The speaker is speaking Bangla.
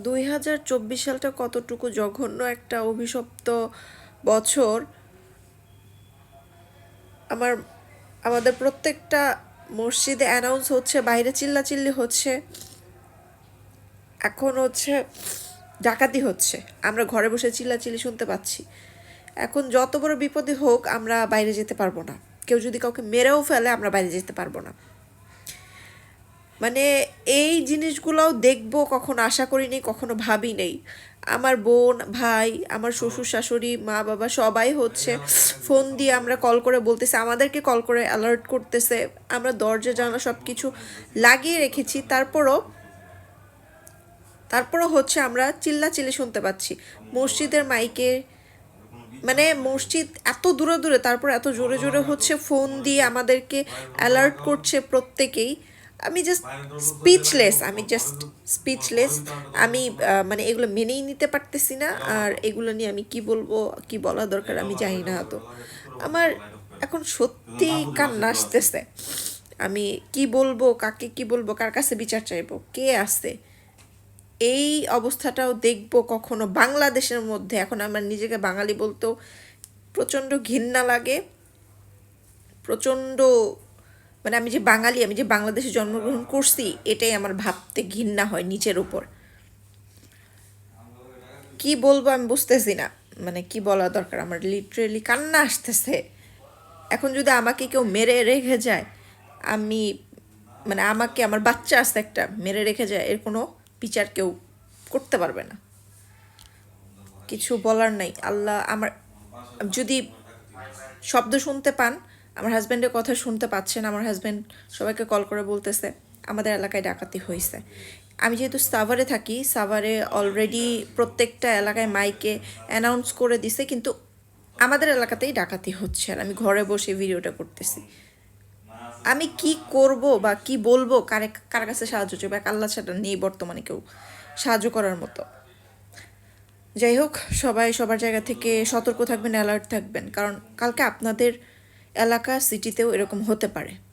দুই হাজার চব্বিশ সালটা কতটুকু জঘন্য একটা অভিশপ্ত বছর? আমার, আমাদের প্রত্যেকটা মসজিদে অ্যানাউন্স হচ্ছে, বাইরে চিল্লাচিল্লি হচ্ছে। এখন হচ্ছে ডাকাতি হচ্ছে। আমরা ঘরে বসে চিল্লাচিল্লি শুনতে পাচ্ছি। এখন যত বড় বিপদে হোক, আমরা বাইরে যেতে পারব না। কেউ যদি কাউকে মেরেও ফেলে, আমরা বাইরে যেতে পারব না। মানে এই জিনিসগুলোও দেখব, কখনো আশা করিনি, কখনো ভাবি নেই আমার বোন, ভাই, আমার শ্বশুর, শাশুড়ি, মা, বাবা সবাই হচ্ছে ফোন দিয়ে আমরা কল করে বলতেছে, আমাদেরকে কল করে অ্যালার্ট করতেছে। আমরা দরজা জানা সব কিছু লাগিয়ে রেখেছি, তারপরও তারপরও হচ্ছে আমরা চিল্লাচিল্লি শুনতে পাচ্ছি। মসজিদের মাইকে মানে মসজিদ এত দূরে দূরে, তারপর এত জোরে জোরে হচ্ছে ফোন দিয়ে আমাদেরকে অ্যালার্ট করছে প্রত্যেকেই। আমি জাস্ট স্পিচলেস আমি জাস্ট স্পিচলেস আমি মানে এগুলো মেনেই নিতে পারতেছি না আর এগুলো নিয়ে আমি কি বলব কি বলা দরকার আমি জানি না তো। আমার এখন সত্যি কান্না আসতেছে। আমি কি বলব কাকে কি বলব কার কাছে বিচার চাইব কে আছে? এই অবস্থাটাও দেখব কখনো বাংলাদেশের মধ্যে। এখন আমার নিজেকে বাঙালি বলতেও প্রচণ্ড ঘৃণা লাগে প্রচণ্ড মানে আমি যে বাঙালি, আমি যে বাংলাদেশে জন্মগ্রহণ করছি, এটাই আমার ভাবতে ঘৃণা হয় নিচের উপর। কি বলব আমি বুঝতেছি না। মানে কি বলা দরকার? আমার লিটারেলি কান্না আসতেছে। এখন যদি আমাকে কেউ মেরে রেখে যায়, আমি মানে আমাকে, আমার বাচ্চা আসতে একটা, মেরে রেখে যায়, এর কোনো বিচার কেউ করতে পারবে না। কিছু বলার নাই। আল্লাহ আমার, যদি শব্দ শুনতে পান আমার হাজব্যান্ডের কথা শুনতে পাচ্ছেন, আমার হাজব্যান্ড সবাইকে কল করে বলতেছে, আমাদের এলাকায় ডাকাতি হয়েছে আমি যেহেতু সাভারে থাকি, সাভারে অলরেডি প্রত্যেকটা এলাকায় মাইকে অ্যানাউন্স করে দিছে, কিন্তু আমাদের এলাকাতেই ডাকাতি হচ্ছে আর আমি ঘরে বসে ভিডিওটা করতেছি। আমি কি করব বা কি বলব, কারে, কার কাছে সাহায্য চাইব? এক আল্লাহ ছাড়া নেই বর্তমানে কেউ সাহায্য করার মতো। যাই হোক, সবাই সবার জায়গা থেকে সতর্ক থাকবেন অ্যালার্ট থাকবেন, কারণ কালকে আপনাদের এলাকা সিটিতেও এরকম হতে পারে।